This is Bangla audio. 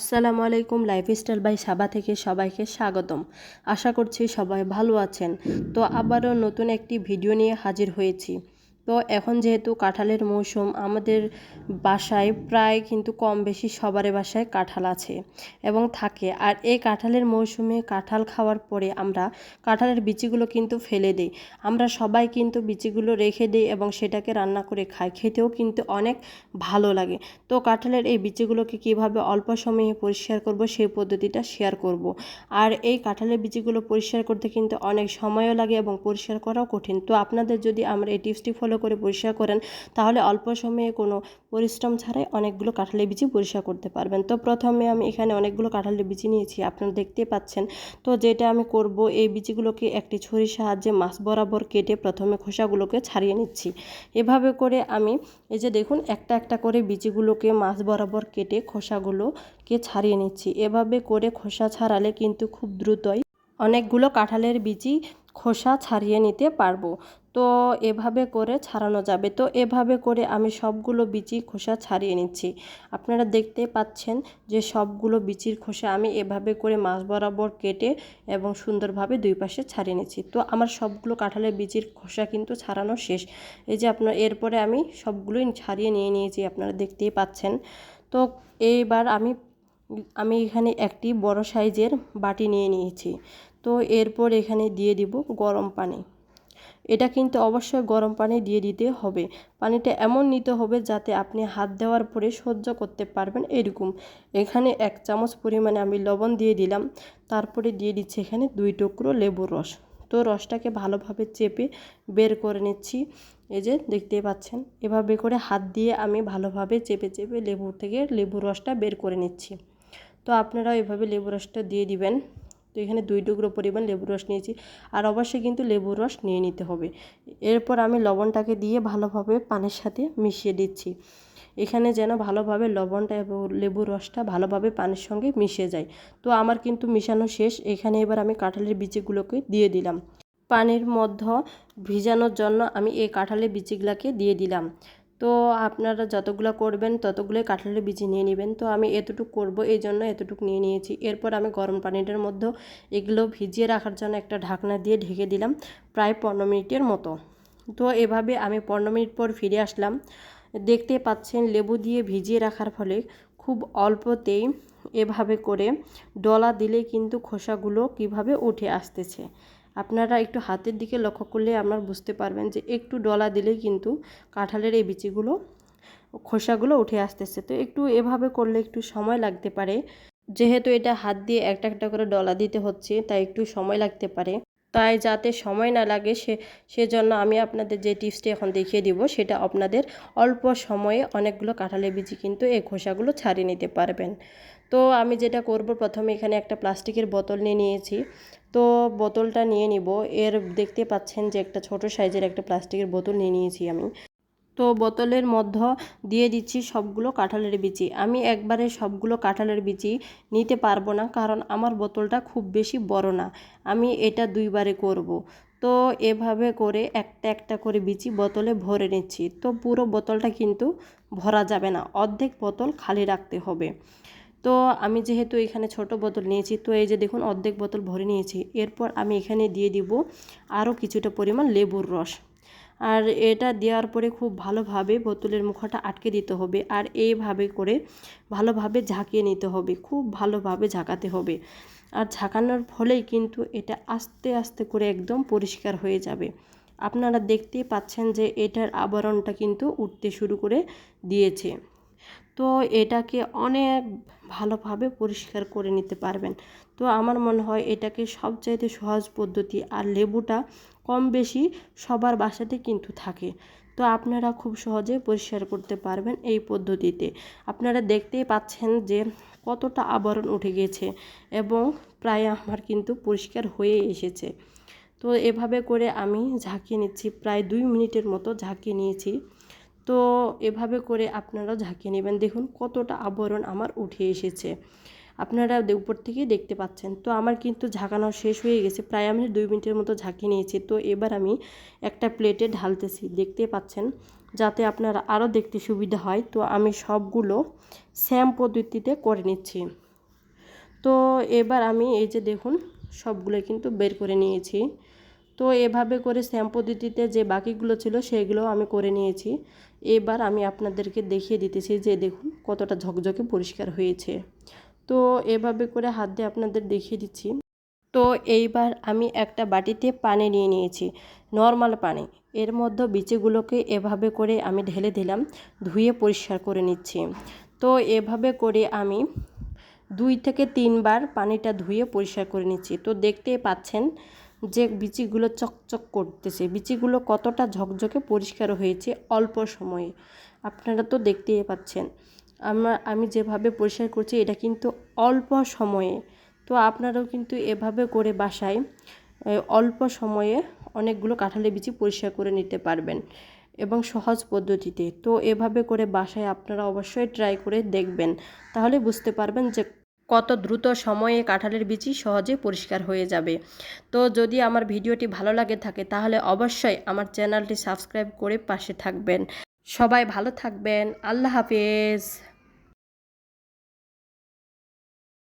আসসালামু আলাইকুম, লাইফস্টাইল বাই সাবা থেকে সবাইকে স্বাগতম। আশা করছি সবাই ভালো আছেন। তো আবারও নতুন একটি ভিডিও নিয়ে হাজির হয়েছি। তো এখন যেহেতু কাঁঠালের মৌসুম, আমাদের বাসায় প্রায় কিন্তু কম বেশি সবারই বাসায় কাঁঠাল আছে এবং থাকে। আর এই কাঁঠালের মৌসুমে কাঁঠাল খাওয়ার পরে আমরা কাঁঠালের বিচিগুলো কিন্তু ফেলে দিই। আমরা সবাই কিন্তু বিচিগুলো রেখে দিই এবং সেটাকে রান্না করে খাই। খেতেও কিন্তু অনেক ভালো লাগে। তো কাঁঠালের এই বিচিগুলোকে কীভাবে অল্প সময়ে পরিষ্কার করব সেই পদ্ধতিটা শেয়ার করব। আর এই কাঁঠালের বিচিগুলো পরিষ্কার করতে কিন্তু অনেক সময়ও লাগে এবং পরিষ্কার করাও কঠিন। তো আপনাদের যদি আমরা এই টিপসটি ফলো করে পরিষ্কার করেন, তাহলে অল্প সময়ে কোনো পরিশ্রম ছাড়াই অনেকগুলো কাঁঠালের বিচি পরিষ্কার করতে পারবেন। তো প্রথমে আমি এখানে অনেকগুলো কাঁঠালের বিচি নিয়েছি, আপনারা দেখতে পাচ্ছেন। তো যেটা আমি করব, এই বিচিগুলোকে একটি ছুরির সাহায্যে মাছ বরাবর কেটে প্রথমে খোসাগুলোকে ছাড়িয়ে নিচ্ছি। এভাবে করে আমি, এই যে দেখুন, একটা একটা করে বিচিগুলোকে মাছ বরাবর কেটে খোসাগুলোকে ছাড়িয়ে নিচ্ছি। এভাবে করে খোসা ছাড়ালে কিন্তু খুব দ্রুতই অনেকগুলো কাঁঠালের বিচি খোসা ছাড়িয়ে নিতে পারব। তো এভাবে করে ছাড়ানো যাবে। তো এভাবে করে আমি সবগুলো বিচি খোসা ছাড়িয়ে নিচ্ছি। আপনারা দেখতে পাচ্ছেন যে সবগুলো বিচির খোসা আমি এভাবে করে মাছ বরাবর কেটে এবং সুন্দরভাবে দুই পাশে ছাড়িয়ে নিচ্ছি। তো আমার সবগুলো কাঁঠালের বিচির খোসা কিন্তু ছাড়ানো শেষ। এই যে আপনার, এরপরে আমি সবগুলোই ছাড়িয়ে নিয়ে নিয়েছি, আপনারা দেখতেই পাচ্ছেন। তো এইবার আমি আমি এখানে একটি বড় সাইজের বাটি নিয়ে নিয়েছি। তো এরপর এখানে দিয়ে দিব গরম পানি। এটা কিন্তু অবশ্যই গরম পানি দিয়ে দিতে হবে। পানিটা এমন নিতে হবে যাতে আপনি হাত দেওয়ার পরে সহ্য করতে পারবেন এরকম। এখানে এক চামচ পরিমাণে আমি লবণ দিয়ে দিলাম। তারপরে দিয়ে দিচ্ছি এখানে দুই টুকরো লেবুর রস। তো রসটাকে ভালোভাবে চেপে বের করে নিচ্ছি। এই যে দেখতে পাচ্ছেন, এভাবে করে হাত দিয়ে আমি ভালোভাবে চেপে চেপে লেবু থেকে লেবুর রসটা বের করে নিচ্ছি। তো আপনারাও এভাবে লেবু রসটা দিয়ে দিবেন। তো এখানে দুই টুকরো পরিমাণ লেবুর রস নিয়েছি। আর অবশ্যই কিন্তু লেবুর রস নিয়ে নিতে হবে। এরপর আমি লবণটাকে দিয়ে ভালোভাবে পানির সাথে মিশিয়ে দিচ্ছি। এখানে যেন ভালোভাবে লবণটা এবং লেবুর রসটা ভালোভাবে পানির সঙ্গে মিশে যায়। তো আমার কিন্তু মিশানো শেষ। এখানে এবার আমি কাঁঠালের বিচিগুলোকে দিয়ে দিলাম। পানির মধ্যে ভিজানোর জন্য আমি এই কাঁঠালের বিচিগুলোকে দিয়ে দিলাম। তো আপনারা যতগুলো করবেন, ততগুলোই কাঁঠালের বিচি নিয়ে নেবেন। তো আমি এতটুকু করব, এই জন্য এতটুকু নিয়ে নিয়েছি। এরপর আমি গরম পানিটার মধ্যে এগুলো ভিজিয়ে রাখার জন্য একটা ঢাকনা দিয়ে ঢেকে দিলাম প্রায় পনেরো মিনিটের মতো। তো এভাবে আমি পনেরো মিনিট পর ফিরে আসলাম। দেখতে পাচ্ছেন লেবু দিয়ে ভিজিয়ে রাখার ফলে খুব অল্পতেই এভাবে করে ডলা দিলে কিন্তু খোসাগুলো কীভাবে উঠে আসতেছে। আপনারা একটু হাতের দিকে লক্ষ্য করলে আপনার বুঝতে পারবেন যে একটু ডলা দিলেই কিন্তু কাঁঠালের এই বিচিগুলো খোসাগুলো উঠে আসতেছে। তো একটু এভাবে করলে একটু সময় লাগতে পারে। যেহেতু এটা হাত দিয়ে একটা একটা করে ডলা দিতে হচ্ছে, তাই একটু সময় লাগতে পারে। তাই যাতে সময় না লাগে সে, সেজন্য আমি আপনাদের যে টিপসটি এখন দেখিয়ে দিব, সেটা আপনাদের অল্প সময়ে অনেকগুলো কাঁঠালের বিচি কিন্তু এই খোসাগুলো ছাড়িয়ে নিতে পারবেন। তো আমি যেটা করব, প্রথমে এখানে একটা প্লাস্টিকের বোতল নিয়ে নিয়েছি। তো বোতলটা নিয়ে নিব। এর দেখতে পাচ্ছেন যে একটা ছোট সাইজের একটা প্লাস্টিকের বোতল নিয়ে নিয়েছি আমি। তো বোতলের মধ্যে দিয়ে দিচ্ছি সবগুলো কাঁঠালের বিচি। আমি একবারে সবগুলো কাঁঠালের বিচি নিতে পারব না কারণ আমার বোতলটা খুব বেশি বড় না। আমি এটা দুইবারে করব। তো এভাবে করে একটা একটা করে বিচি বোতলে ভরে নিচ্ছি। তো পুরো বোতলটা কিন্তু ভরা যাবে না। অর্ধেক বোতল খালি রাখতে হবে। তো আমি যেহেতু এখানে ছোট বোতল নিয়েছি, তো এই যে দেখুন অর্ধেক বোতল ভরে নিয়েছি। এরপর আমি এখানে দিয়ে দিব আরও কিছুটা পরিমাণ লেবুর রস। আর এটা দেওয়ার পরে খুব ভালোভাবে বোতলের মুখটা আটকে দিতে হবে আর এইভাবে করে ভালোভাবে ঝাঁকিয়ে নিতে হবে, খুব ভালোভাবে ঝাঁকাতে হবে। আর ঝাঁকানোর ফলেই কিন্তু এটা আস্তে আস্তে করে একদম পরিষ্কার হয়ে যাবে। আপনারা দেখতেই পাচ্ছেন যে এটার আবরণটা কিন্তু উঠতে শুরু করে দিয়েছে। তো এটাকে অনেক ভালোভাবে পরিষ্কার করে নিতে পারবেন। তো আমার মনে হয় এটাকে সবচাইতে সহজ পদ্ধতি আর লেবুটা কম বেশি সবার বাসাতে কিন্তু থাকে। তো আপনারা খুব সহজে পরিষ্কার করতে পারবেন এই পদ্ধতিতে। আপনারা দেখতেই পাচ্ছেন যে কতটা আবরণ উঠে গেছে এবং প্রায় আমার কিন্তু পরিষ্কার হয়ে এসেছে। তো এভাবে করে আমি ঝাঁকিয়ে নিচ্ছি, প্রায় দুই মিনিটের মতো ঝাঁকিয়ে নিয়েছি। তো এভাবে করে আপনারা ঝাঁকিয়ে নেবেন। দেখুন কতটা আবরণ আমার উঠে এসেছে। আপনারা উপর থেকেই দেখতে পাচ্ছেন। তো আমার কিন্তু ঝাঁকানো শেষ হয়ে গেছে। প্রায় আমি দুই মিনিটের মতো ঝাঁকিয়ে নিয়েছি। তো এবার আমি একটা প্লেটে ঢালতেছি। দেখতে পাচ্ছেন? যাতে আপনারা আরও দেখতে সুবিধা হয়। তো আমি সবগুলো স্যাম পদ্ধতিতে করে নিচ্ছি। তো এবার আমি এই যে দেখুন সবগুলো কিন্তু বের করে নিয়েছি। তো এভাবে করে স্যাম পদ্ধতিতে যে বাকিগুলো ছিল সেগুলো আমি করে নিয়েছি। এবার আমি আপনাদেরকে দেখিয়ে দিতেছি যে দেখুন কতটা ঝকঝকে পরিষ্কার হয়েছে। তো এভাবে করে হাত দিয়ে আপনাদের দেখিয়ে দিচ্ছি। তো এইবার আমি একটা বাটিতে পানি নিয়ে নিয়েছি, নর্মাল পানি। এর মধ্যে বিচিগুলোকে এভাবে করে আমি ঢেলে দিলাম, ধুয়ে পরিষ্কার করে নিচ্ছি। তো এভাবে করে আমি দুই থেকে তিনবার পানিটা ধুয়ে পরিষ্কার করে নিচ্ছি। তো দেখতে পাচ্ছেন যে বিচিগুলো চকচক করতেছে, বিচিগুলো কতটা ঝকঝকে পরিষ্কার হয়েছে অল্প সময়ে। আপনারা তো দেখতেই পাচ্ছেন। আমার আমি যেভাবে পরিষ্কার করছি, এটা কিন্তু অল্প সময়ে। তো আপনারাও কিন্তু এভাবে করে বাসায় অল্প সময়ে অনেকগুলো কাঁঠালের বিচি পরিষ্কার করে নিতে পারবেন এবং সহজ পদ্ধতিতে। তো এভাবে করে বাসায় আপনারা অবশ্যই ট্রাই করে দেখবেন। তাহলে বুঝতে পারবেন যে কত দ্রুত সময়ে কাঁঠালের বিচি সহজে পরিষ্কার হয়ে যাবে। তো যদি আমার ভিডিওটি ভালো লাগে থাকে, তাহলে অবশ্যই আমার চ্যানেলটি সাবস্ক্রাইব করে পাশে থাকবেন। সবাই ভালো থাকবেন। আল্লাহ হাফেজ।